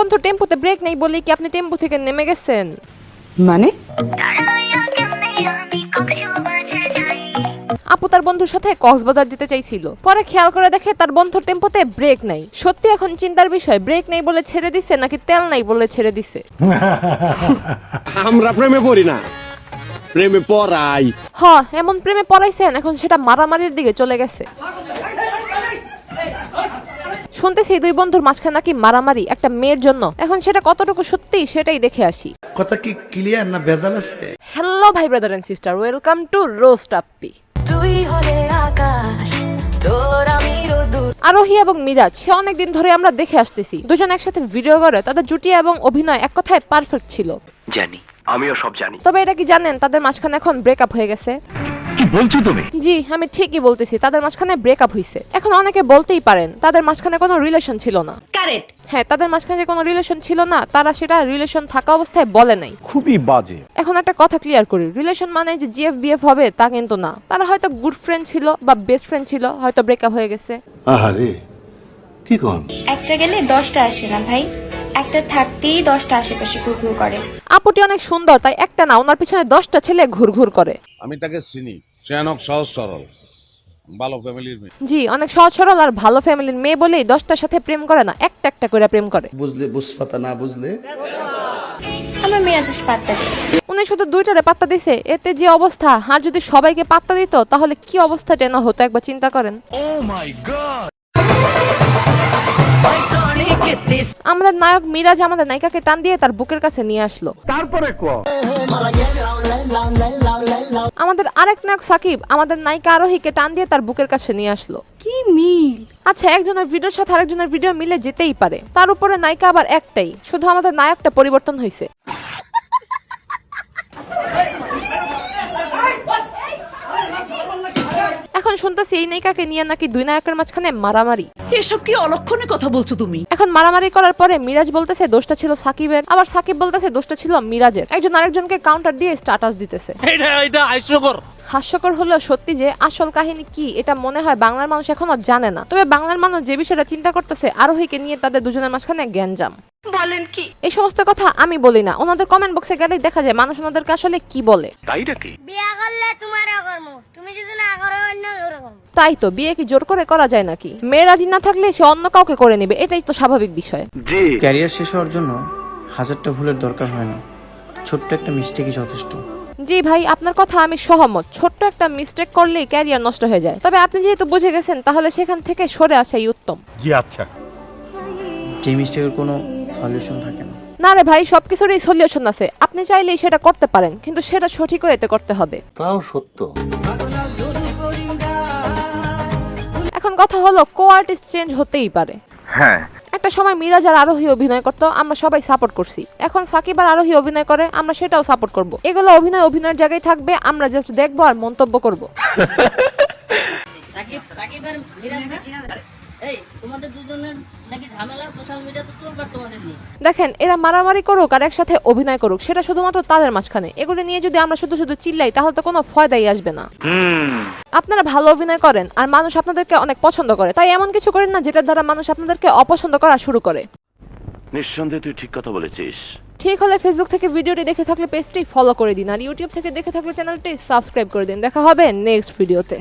বন্ধু টেম্পোতে ব্রেক নেই বলে কি আপনি টেম্পো থেকে নেমে গেছেন? মানে? আপু তার বন্ধুর সাথে কক্সবাজার যেতে চাইছিল। পরে খেয়াল করে দেখে তার বন্ধুর টেম্পোতে ব্রেক নাই। সত্যি এখন চিন্তার বিষয় ব্রেক নেই বলে ছেড়ে দিছে নাকি তেল নাই বলে ছেড়ে দিছে? আমরা প্রেমে পড়ি না। প্রেমে পড়াই। হ এমন প্রেমে পড়াইছেন এখন সেটা মারামারির দিকে চলে গেছে। শুনতেছি দুই বন্ধুর মাঝখানে নাকি মারামারি একটা মেয়ের জন্য। এখন সেটা কতটুকু সত্যি সেটাই দেখে আসি। কথা কি ক্লিয়ার না ভেজাল আছে? হ্যালো ভাই brother and sister welcome to roast আপ্পি তুই হলে আকাশ তোর আমি আরোহী এবং মিরাজ সে অনেকদিন ধরে আমরা দেখে আসতেছি। দুজন একসাথে ভিডিও করে তাদের জুটি এবং অভিনয় এক কথায় পারফেক্ট ছিল। জানি আমিও সব জানি। তবে এটা কি জানেন তাদের মাঝখানে এখন ব্রেকআপ হয়ে গেছে। বলছো তুমি? জি আমি ঠিকই বলতেছি। তাদের মাঝখানে ব্রেকআপ হইছে। এখন অনেকে বলতেই পারেন তাদের মাঝখানে কোনো রিলেশন ছিল না। কারেক্ট হ্যাঁ তাদের মাঝখানে যে কোনো রিলেশন ছিল না তারা সেটা রিলেশন থাকা অবস্থায় বলে নাই। খুবই বাজে। এখন একটা কথা ক্লিয়ার করি রিলেশন মানে যে জিএফ বিএফ হবে তা কিন্তু না। তারা হয়তো গুড ফ্রেন্ড ছিল বা বেস্ট ফ্রেন্ড ছিল হয়তো ব্রেকআপ হয়ে গেছে। আহারে কি কন? একটা গেলে দশটা আসে না ভাই। একটা থাকতেই দশটা আশেপাশে কুকুর করে। আপুটি অনেক সুন্দর তাই একটা না ওনার পিছনে দশটা ছেলে ঘুরঘুর করে। আমি তাকে চিনি। সে অনেক সহজ সরল ভালো ফ্যামিলির মেয়ে। জি অনেক সহজ সরল আর ভালো ফ্যামিলির মেয়ে বলেই দশটার সাথে প্রেম করে না একটা একটা করে প্রেম করে। বুঝলে বুঝপাতা না বুঝলে? আমরা মেয়েরা পাত্তা দিই উনি শুধু দুইটারে পাত্তা দিছে এতে যে অবস্থা আর যদি সবাইকে পাত্তা দিত তাহলে কি অবস্থা টেনা হতো একবার চিন্তা করেন। আমাদের নায়ক মিরাজ আমাদের নায়িকাকে টান দিয়ে তার বুকের কাছে নিয়ে আসলো। আমাদের আরেক নায়ক সাকিব আমাদের নায়িকা আরোহীকে টান দিয়ে তার বুকের কাছে নিয়ে আসলো। কি মিল? আচ্ছা একজনের ভিডিওর সাথে আরেকজনের ভিডিও মিলে যেতেই পারে। তার উপরে নায়িকা আবার একটাই শুধু আমাদের নায়কটা পরিবর্তন হয়েছে এখন শুনতেছি এই নায়িকাকে নিয়ে নাকি দুই নায়কের মাঝখানে মারামারি। এসব কি অলক্ষণে কথা বলছো তুমি? এখন মারামারি করার পরে মিরাজ বলতেছে দোষটা ছিল সাকিবের। আবার সাকিব বলতেছে দোষটা ছিল মিরাজের। একজন আরেকজনকে কাউন্টার দিয়ে স্ট্যাটাস দিতেছে। হাস্যকর হলো সত্যি যে আসল কাহিনী কি এটা মনে হয় বাংলার মানুষ এখনও জানে না। তবে বাংলার মানুষ যে বিষয়টা চিন্তা করতেছে আরোহীকে নিয়ে তাদের দুজনের মাঝখানে গ্যাঞ্জাম। বলেন কি? এই সমস্ত কথা আমি বলি না। ওনাদের কমেন্ট বক্সে গেলেই দেখা যায় মানুষ ওনাদেরকে আসলে কি বলে। তাই নাকি? বিয়া করলে তোমার কর্ম তুমি যদি না করো অন্য তাই তো বিয়ে কি জোর করে করা যায় নাকি? মেয়ে রাজি না থাকলে সে অন্য কাউকে করে নেবে এটাই তো স্বাভাবিক বিষয়। জি। ক্যারিয়ার শেষ হওয়ার জন্য হাজারটা ভুলের দরকার হয় না। ছোট্ট একটা মিস্টেকই যথেষ্ট? জি ভাই আপনার কথা আমি সহমত। ছোট্ট একটা মিস্টেক করলেই ক্যারিয়ার নষ্ট হয়ে যায়। তবে আপনি যেহেতু বুঝে গেছেন তাহলে সেখান থেকে সরে আসাই উত্তম। জি আচ্ছা। যে মিস্টেকের কোনো সলিউশন থাকে না। না রে ভাই সবকিছুরই সলিউশন আছে। আপনি চাইলেই সেটা করতে পারেন কিন্তু সেটা সঠিক এতে করতে হবে। তাও সত্য। এখন কথা হলো কো আর্টিস্ট চেঞ্জ হতেই পারে। হ্যাঁ একটা সময় মিরাজ আর আরোহী অভিনয় করতো, আমরা সবাই সাপোর্ট করছি। এখন সাকিব আর আরোহী অভিনয় করে, আমরা সেটাও সাপোর্ট করব। এগুলো অভিনয় অভিনয়ের জায়গায় থাকবে, আমরা জাস্ট দেখব আর মন্তব্য করব। সাকিব সাকিব আর মিরাজ না এই তোমাদের দুজনের নাকি ঝামেলা? সোশ্যাল মিডিয়া তো চলবার তোমাদের নিয়ে। দেখেন এরা মারামারি করুক আর একসাথে অভিনয় করুক সেটা শুধুমাত্র তাদের মাঝখানে। এগুলো নিয়ে যদি আমরা শুধু শুধু চিল্লাই তাহলে তো কোনো ফয়দাই আসবে না। আপনারা ভালো অভিনয় করেন আর মানুষ আপনাদেরকে অনেক পছন্দ করে। তাই এমন কিছু করেন না যেটার দ্বারা মানুষ আপনাদেরকে অপছন্দ করা শুরু করে। নিঃসন্দেহে তুই ঠিক কথা বলেছিস। ঠিক হলে ফেসবুক থেকে ভিডিওটি দেখে থাকলে পেজটি ফলো করে দিন। আর ইউটিউব থেকে দেখে থাকলে চ্যানেলটি সাবস্ক্রাইব করে দিন। দেখা হবে নেক্সট ভিডিওতে